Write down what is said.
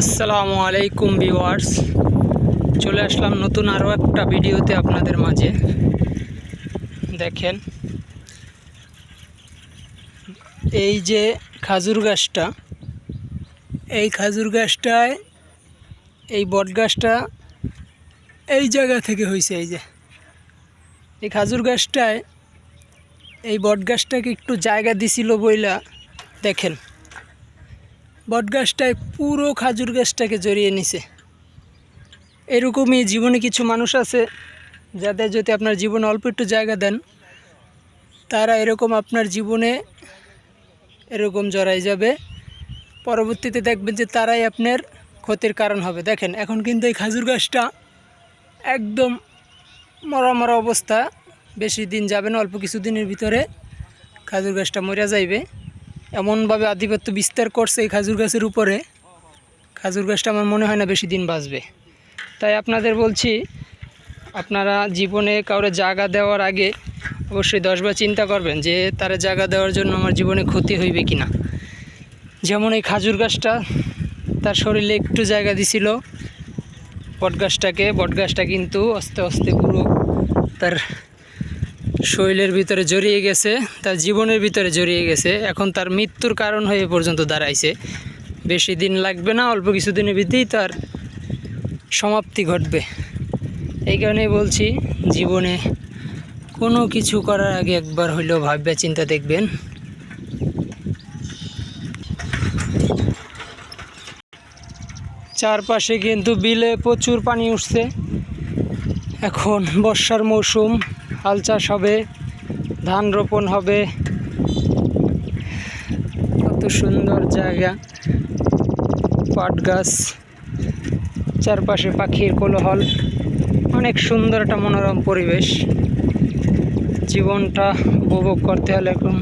আসসালামু আলাইকুম ভিউয়ার্স। চলে আসলাম নতুন আরও একটা ভিডিওতে আপনাদের মাঝে। দেখেন। এই যে খাজুর গাছটা, এই খাজুর গাছটায়, এই বট গাছটা এই জায়গা থেকে হয়েছে এই যে। এই খাজুর গাছটায়, এই বট গাছটাকে একটু জায়গা দিছিল বইলা দেখেন। বট গাছটায় পুরো খাজুর গাছটাকে জড়িয়ে নিছে। এরকমই জীবনে কিছু মানুষ আছে, যাদের যদি আপনার জীবনে অল্প একটু জায়গা দেন, তারা এরকম আপনার জীবনে এরকম জড়াই যাবে। পরবর্তীতে দেখবেন যে তারাই আপনার ক্ষতির কারণ হবে। দেখেন, এখন কিন্তু এই খাজুর গাছটা একদম মরা মরা অবস্থা। বেশি দিন যাবে না, অল্প কিছু দিনের ভিতরে খাজুর গাছটা মরে যাইবে। এমনভাবে আধিপত্য বিস্তার করছে এই খাজুর গাছের উপরে। খাজুর গাছটা আমার মনে হয় না বেশি দিন বাঁচবে। তাই আপনাদের বলছি, আপনারা জীবনে কাউরে জায়গা দেওয়ার আগে অবশ্যই দশবার চিন্তা করবেন যে তারা জায়গা দেওয়ার জন্য আমার জীবনে ক্ষতি হইবে কি না যেমন এই খাজুর গাছটা, তার শরীরে একটু জায়গা দিছিল। বটগাছটাকে, বটগাছটা কিন্তু আস্তে আস্তে পুরো তার শরীরের ভিতরে জড়িয়ে গেছে, তার জীবনের ভিতরে জড়িয়ে গেছে। এখন তার মৃত্যুর কারণ হয়ে পর্যন্ত দাঁড়াইছে। বেশি দিন লাগবে না, অল্প কিছু দিনের ভিতরেই তার সমাপ্তি ঘটবে। এই কারণেই বলছি, জীবনে কোনো কিছু করার আগে একবার হইলেও ভাববে, চিন্তা দেখবেন। চারপাশে কিন্তু বিলে প্রচুর পানি উঠছে। এখন বর্ষার মৌসুম। হাল চাষ হবে, ধান রোপণ হবে। কত সুন্দর জায়গা। পাট গাছ, চারপাশে পাখির কোলাহল। অনেক সুন্দর একটা মনোরম পরিবেশ। জীবনটা উপভোগ করতে হলে এরকম